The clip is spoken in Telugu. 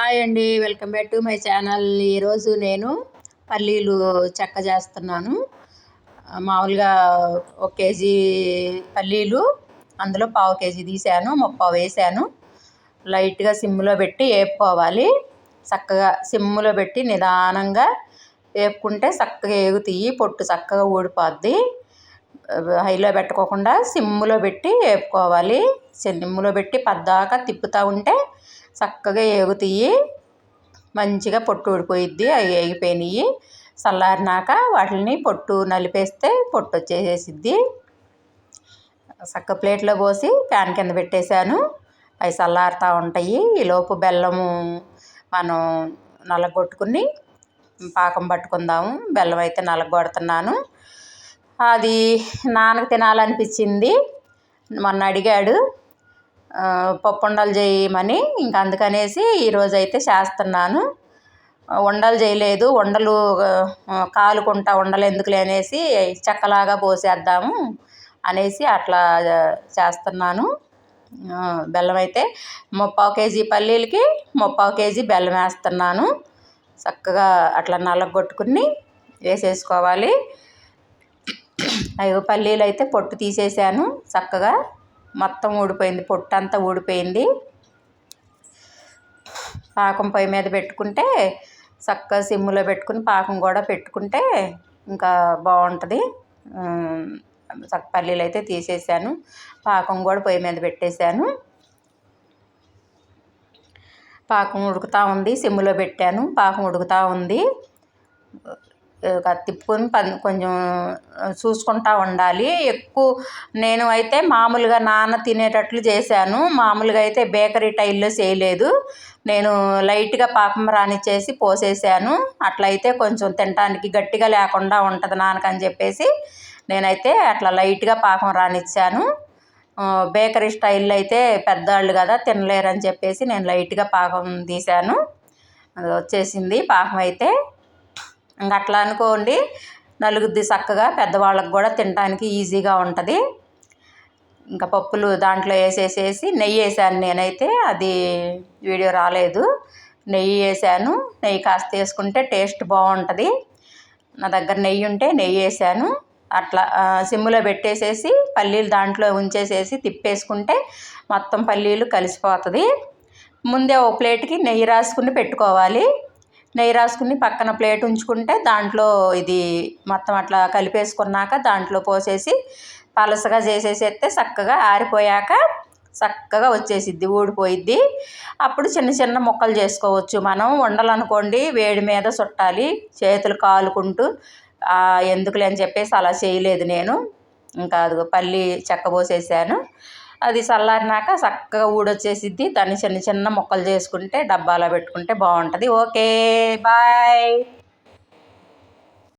హాయ్ అండి welcome back to my channel. ఈరోజు నేను పల్లీలు చెక్క చేస్తున్నాను. మామూలుగా ఒక కేజీ పల్లీలు అందులో పావు కేజీ తీసాను ముప్పావు వేసాను. లైట్గా సిమ్లో పెట్టి వేపుకోవాలి చక్కగా సిమ్లో పెట్టి నిదానంగా వేపుకుంటే చక్కగా ఏగుతాయి పొట్టు చక్కగా ఊడిపోద్ది. హైలో పెట్టుకోకుండా సిమ్లో పెట్టి వేపుకోవాలి సిమ్లో పెట్టి పద్దాకా తిప్పుతూ ఉంటే చక్కగా ఏగుతాయి. మంచిగా పొట్టు ఊడిపోయిద్ది అవి ఏగిపోయినాయి చల్లారినాక వాటిని పొట్టు నలిపేస్తే పొట్టు వచ్చేసేసిద్ది. చక్క ప్లేట్లో పోసి ప్యాన్ కింద పెట్టేశాను. అవి చల్లారుతూ ఉంటాయి. ఈలోపు బెల్లము మనం నలగొట్టుకుని పాకం పట్టుకుందాము. బెల్లం అయితే నలగొడుతున్నాను. అది నాన్నకు తినాలనిపించింది. మొన్న అడిగాడు పప్పు ఉండలు చేయమని ఇంకా అందుకనేసి ఈరోజు అయితే చేస్తున్నాను. ఉండలు చేయలేదు. ఉండలు కాలుకుంటా ఉండలు ఎందుకులే అనేసి చెక్కలాగా పోసేద్దాము అనేసి అట్లా చేస్తున్నాను. బెల్లం అయితే ముప్పావు కేజీ పల్లీలకి ముప్పావు కేజీ బెల్లం వేస్తున్నాను. చక్కగా అట్లా నలగొట్టుకుని వేసేసుకోవాలి. అయ్యో పల్లీలు అయితే పొట్టు తీసేసాను చక్కగా. మొత్తం ఊడిపోయింది పొట్టు అంతా ఊడిపోయింది. పాకం పొయ్యి మీద పెట్టుకుంటే చక్కగా సిమ్లో పెట్టుకుని పాకం కూడా పెట్టుకుంటే ఇంకా బాగుంటుంది. పల్లీలు అయితే తీసేసాను పాకం కూడా పొయ్యి మీద పెట్టేశాను. పాకం ఉడుకుతూ ఉంది సిమ్లో పెట్టాను పాకం ఉడుకుతూ ఉంది. తిప్పుకొని కొంచెం చూసుకుంటూ ఉండాలి. ఎక్కువ నేను అయితే మామూలుగా నాన్న తినేటట్లు చేశాను. మామూలుగా అయితే బేకరీ టైల్లో చేయలేదు. నేను లైట్గా పాకం రానిచ్చేసి పోసేసాను. అట్లయితే కొంచెం తినడానికి గట్టిగా లేకుండా ఉంటుంది నాన్నకని చెప్పేసి నేనైతే అట్లా లైట్గా పాకం రానిచ్చాను. బేకరీ స్టైల్లో అయితే పెద్దవాళ్ళు కదా తినలేరని చెప్పేసి నేను లైట్గా పాకం తీశాను. అది వచ్చేసింది పాకం అయితే. ఇంక అట్లా అనుకోండి నలుగుద్ది చక్కగా పెద్దవాళ్ళకి కూడా తినడానికి ఈజీగా ఉంటుంది. ఇంకా పప్పులు దాంట్లో వేసేసేసి నెయ్యి వేసాను నేనైతే అది వీడియో రాలేదు. నెయ్యి వేసాను నెయ్యి కాస్త వేసుకుంటే టేస్ట్ బాగుంటుంది. నా దగ్గర నెయ్యి ఉంటే నెయ్యి వేసాను. అట్లా సిమ్లో పెట్టేసేసి పల్లీలు దాంట్లో ఉంచేసేసి తిప్పేసుకుంటే మొత్తం పల్లీలు కలిసిపోతుంది. ముందే ఒక ప్లేట్కి నెయ్యి రాసుకుని పెట్టుకోవాలి. నెయ్యి రాసుకుని పక్కన ప్లేట్ ఉంచుకుంటే దాంట్లో ఇది మొత్తం అట్లా కలిపేసుకున్నాక దాంట్లో పోసేసి పలసగా చేసేసేస్తే చక్కగా ఆరిపోయాక చక్కగా వచ్చేసిద్ది ఊడిపోయిద్ది. అప్పుడు చిన్న చిన్న ముక్కలు చేసుకోవచ్చు. మనం వండాలనుకోండి వేడి మీద చుట్టాలి చేతులు కాలుకుంటూ ఎందుకులే అని చెప్పేసి అలా చేయలేదు నేను. ఇంకా అది పల్లి చెక్క పోసేసాను. అది చల్లారినాక చక్కగా ఊడొచ్చేసిద్ది. దాన్ని చిన్న చిన్న ముక్కలు చేసుకుంటే డబ్బాలో పెట్టుకుంటే బాగుంటుంది. Okay bye.